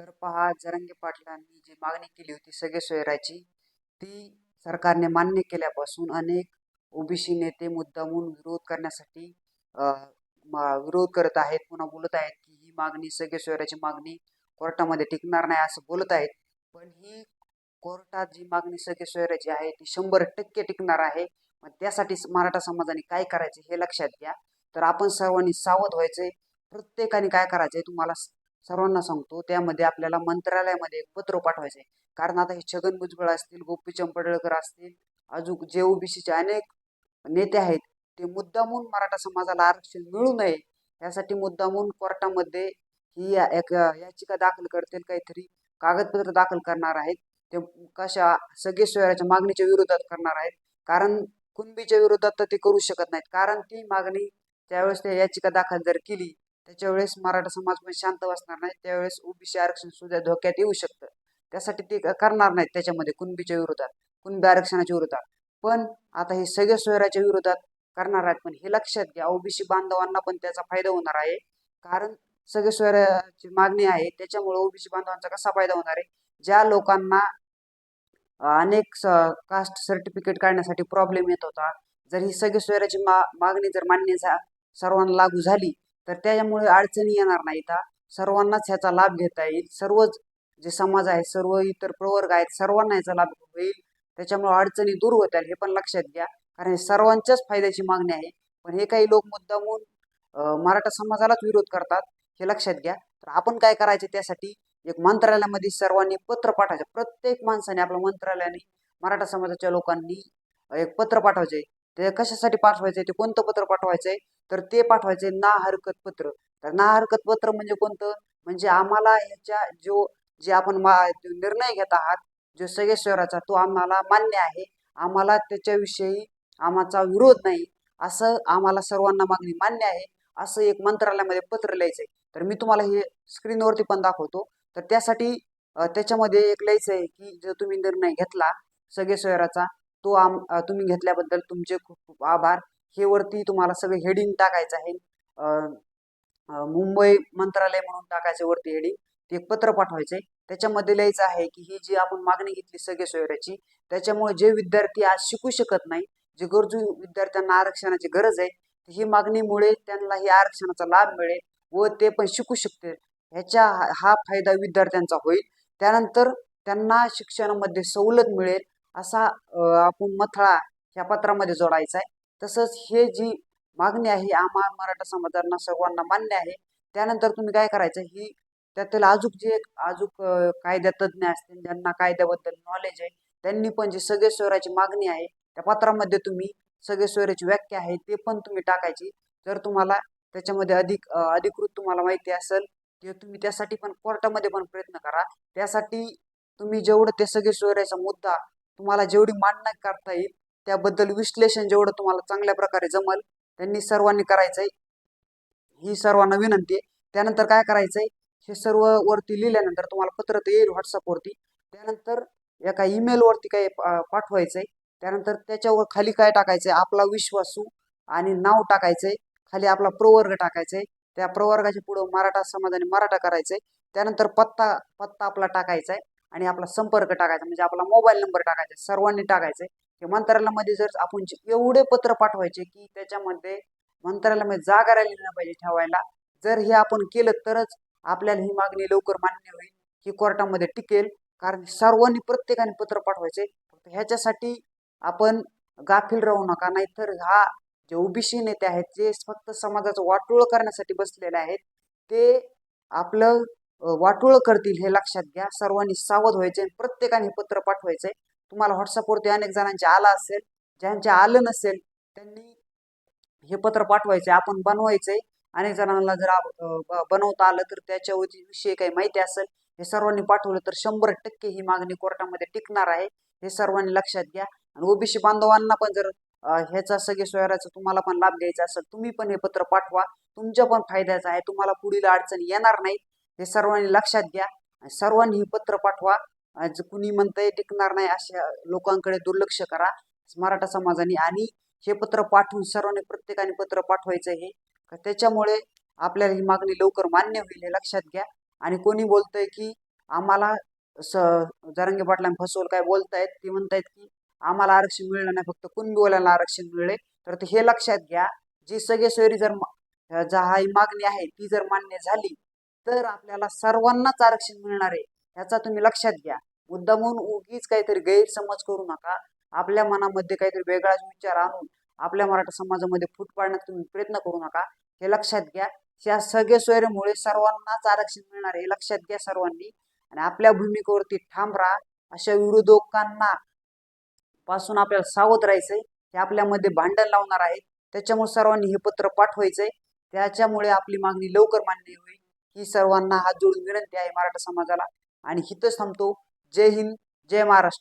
तर पहा जरंगे पाटलांनी जी मागणी केली होती सगळे सोयराची ती सरकारने मान्य केल्यापासून अनेक ओबीसी नेते मुद्दामून विरोध करण्यासाठी मा- विरोध करत आहेत. पुन्हा बोलत आहेत की ही मागणी सगळे सोयराची मागणी कोर्टामध्ये टिकणार नाही असं बोलत आहेत. पण ही कोर्टात जी मागणी सगळे सोयराची आहे ती शंभर टक्के टिकणार आहे. मग त्यासाठी मराठा समाजाने काय करायचे हे लक्षात घ्या. तर आपण सर्वांनी सावध व्हायचंय. प्रत्येकाने काय करायचंय तुम्हाला सर्वांना सांगतो त्यामध्ये आपल्याला मंत्रालयामध्ये एक पत्र पाठवायचंय. कारण आता हे छगन भुजबळ असतील गोपीचंद चंपडळकर असतील अजून जे ओबीसीचे अनेक नेते आहेत ते मुद्दामून मराठा समाजाला आरक्षण मिळू नये यासाठी मुद्दामून कोर्टामध्ये ही एक याचिका दाखल करतील काहीतरी कागदपत्र दाखल करणार आहेत. ते कशा सगळे सोयराच्या मागणीच्या विरोधात करणार आहेत. कारण कुणबीच्या विरोधात तर ते करू शकत नाहीत. कारण ती मागणी त्यावेळेस ते याचिका दाखल जर केली त्याच्यावेळेस मराठा समाज पण शांत बसणार नाही त्यावेळेस ओबीसी आरक्षण सुद्धा धोक्यात येऊ शकतं. त्यासाठी ते करणार नाहीत त्याच्यामध्ये कुणबीच्या विरोधात कुणबी आरक्षणाच्या विरोधात. पण आता हे सगळे सोयराच्या विरोधात करणार आहेत. पण हे लक्षात घ्या ओबीसी बांधवांना पण त्याचा फायदा होणार आहे. कारण सगळे सोयराची मागणी आहे त्याच्यामुळे ओबीसी बांधवांचा कसा फायदा होणार आहे? ज्या लोकांना अनेक कास्ट सर्टिफिकेट काढण्यासाठी प्रॉब्लेम येत होता जर ही सगळी सोयराची मा मागणी जर मान्य सर्वांना लागू झाली तर त्याच्यामुळे अडचणी येणार नाहीत हा. सर्वांनाच ह्याचा लाभ घेता येईल. सर्वच जे समाज आहे सर्व इतर प्रवर्ग आहेत सर्वांना याचा लाभ होईल. त्याच्यामुळे अडचणी दूर होतील हे पण लक्षात घ्या. कारण हे सर्वांच्याच फायद्याची मागणी आहे. पण हे काही लोक मुद्दामून मराठा समाजालाच विरोध करतात हे लक्षात घ्या. तर आपण काय करायचे त्यासाठी? एक मंत्रालयामध्ये सर्वांनी पत्र पाठवायचं. प्रत्येक माणसाने आपल्या मंत्रालयाने मराठा समाजाच्या लोकांनी एक पत्र पाठवायचे ते कशासाठी पाठवायचे ते कोणतं पत्र पाठवायचंय? तर ते पाठवायचे ना हरकत पत्र. तर ना हरकत पत्र म्हणजे कोणतं? म्हणजे आम्हाला ह्याच्या जो जे आपण मा निर्णय घेत आहात जो सगळे तो आम्हाला मान्य आहे. आम्हाला त्याच्याविषयी आम्हाचा विरोध नाही. असं आम्हाला सर्वांना मागणी मान्य आहे. असं एक मंत्रालयामध्ये पत्र लिहायचंय. तर मी तुम्हाला हे स्क्रीनवरती पण दाखवतो. तर त्यासाठी त्याच्यामध्ये एक लिहायचं आहे की जर तुम्ही निर्णय घेतला सगळे शहराचा तो आम तुम्ही घेतल्याबद्दल तुमचे खूप खूप आभार. हे वरती तुम्हाला सगळे हेडिंग टाकायचं आहे. मुंबई मंत्रालय म्हणून टाकायचं वरती हेडिंग ते एक पत्र पाठवायचंय. त्याच्यामध्ये लिहायचं आहे की ही जी आपण मागणी घेतली सगळे सोयऱ्याची त्याच्यामुळे जे विद्यार्थी आज शिकू शकत नाही जे गरजू विद्यार्थ्यांना आरक्षणाची गरज आहे ही मागणीमुळे त्यांना ही आरक्षणाचा लाभ मिळेल व ते पण शिकू शकतील. ह्याच्या हा हा फायदा विद्यार्थ्यांचा होईल. त्यानंतर त्यांना शिक्षणामध्ये सवलत मिळेल. असा आपण मथळा ह्या पत्रामध्ये जोडायचा आहे तसंच हे जी मागणी आहे आम्हा मराठा समाजांना सर्वांना मान्य आहे. त्यानंतर तुम्ही काय करायचं ही त्यातील अजूक जे अजूक कायद्या तज्ज्ञ असतील ज्यांना कायद्याबद्दल नॉलेज आहे त्यांनी पण जी सगळे स्वराची मागणी आहे त्या पत्रामध्ये तुम्ही सगळे स्वराची व्याख्या आहे ते पण तुम्ही टाकायची. जर तुम्हाला त्याच्यामध्ये अधिक अधिकृत तुम्हाला माहिती असेल ते तुम्ही त्यासाठी पण कोर्टामध्ये पण प्रयत्न करा. त्यासाठी तुम्ही जेवढं ते सगळे सोयऱ्याचा मुद्दा तुम्हाला जेवढी मांडणं करता येईल त्याबद्दल विश्लेषण जेवढं तुम्हाला चांगल्या प्रकारे जमल त्यांनी सर्वांनी करायचंय. ही सर्वांना विनंती आहे. त्यानंतर काय करायचंय? हे सर्व वरती लिहिल्यानंतर तुम्हाला पत्र तर येईल व्हॉट्सअपवरती त्यानंतर एका ईमेलवरती काय पाठवायचंय. त्यानंतर त्याच्यावर खाली काय टाकायचंय? आपला विश्वासू आणि नाव टाकायचंय. खाली आपला प्रवर्ग टाकायचाय. त्या प्रवर्गाच्या पुढं मराठा समाजाने मराठा करायचंय. त्यानंतर पत्ता पत्ता आपला टाकायचा आहे आणि आपला संपर्क टाकायचा म्हणजे आपला मोबाईल नंबर टाकायचा सर्वांनी टाकायचे. हे मंत्रालयामध्ये जर आपण जे- एवढे पत्र पाठवायचे की त्याच्यामध्ये मंत्रालयामध्ये जागा राहिली नाही पाहिजे ठेवायला जर हे आपण केलं तरच आपल्याला ही मागणी लवकर मान्य होईल ही कोर्टामध्ये टिकेल. कारण सर्वांनी प्रत्येकाने पत्र पाठवायचे. फक्त ह्याच्यासाठी आपण गाफील राहू नका. नाहीतर हा जे ओबीसी नेते आहेत जे फक्त समाजाचं वाटोळ करण्यासाठी बसलेले आहेत ते आपलं वाटोळ करतील हे लक्षात घ्या. सर्वांनी सावध व्हायचे प्रत्येकाने हे पत्र पाठवायचंय तुम्हाला व्हॉट्सअपवरती अनेक जणांचे आलं असेल ज्यांचे आलं नसेल त्यांनी हे पत्र पाठवायचे. आपण बनवायचंय अनेक जणांना जर आप- बनवता आलं तर त्याच्यावरती विषयी काही माहिती असेल हे सर्वांनी पाठवलं तर शंभर टक्के ही मागणी कोर्टामध्ये टिकणार आहे. हे सर्वांनी लक्षात घ्या. आणि ओबीसी बांधवांना पण जर ह्याचा सगळे सोयराचा तुम्हाला पण लाभ घ्यायचा असेल तुम्ही पण हे पत्र पाठवा. तुमच्या पण फायद्याचं आहे. तुम्हाला पुढील अडचण येणार नाहीत हे सर्वांनी लक्षात घ्या. सर्वांनी ही पत्र पाठवा. जर कुणी म्हणतंय टिकणार नाही अशा लोकांकडे दुर्लक्ष करा. मराठा समाजाने आणि हे पत्र पाठवून सर्वांनी प्रत्येकाने पत्र पाठवायचं हे त्याच्यामुळे आपल्याला ही मागणी लवकर मान्य होईल हे लक्षात घ्या. आणि कोणी बोलतंय की आम्हाला स जरंगे पाटलांनी फसवलं काय बोलतायत? ते म्हणतायत की आम्हाला आरक्षण मिळलं नाही. फक्त कुणबीवाल्यांना आरक्षण मिळले. तर ते हे लक्षात घ्या. जी सगळे सोयरी जर जा ही मागणी आहे ती जर मान्य झाली तर आपल्याला सर्वांनाच आरक्षण मिळणार आहे ह्याचा तुम्ही लक्षात घ्या. मुद्दामून उगीच काहीतरी गैरसमज करू नका. आपल्या मनामध्ये काहीतरी वेगळाच विचार आणून आपल्या मराठा समाजामध्ये फूट पाडण्याचा तुम्ही प्रयत्न करू नका. हे लक्षात घ्या. या सगळ्या सोयऱ्यामुळे सर्वांनाच आरक्षण मिळणार आहे हे लक्षात घ्या सर्वांनी. आणि आपल्या भूमिकेवरती ठाम राहा. अशा विरोधकांना पासून आपल्याला सावध राहायचंय. हे आपल्यामध्ये भांडण लावणार आहेत त्याच्यामुळे सर्वांनी हे पत्र पाठवायचंय. त्याच्यामुळे आपली मागणी लवकर मान्य होईल. ही सर्वांना हात जोडून विनंती आहे मराठा समाजाला. आणि हिथं थांबतो. जय हिंद जय महाराष्ट्र.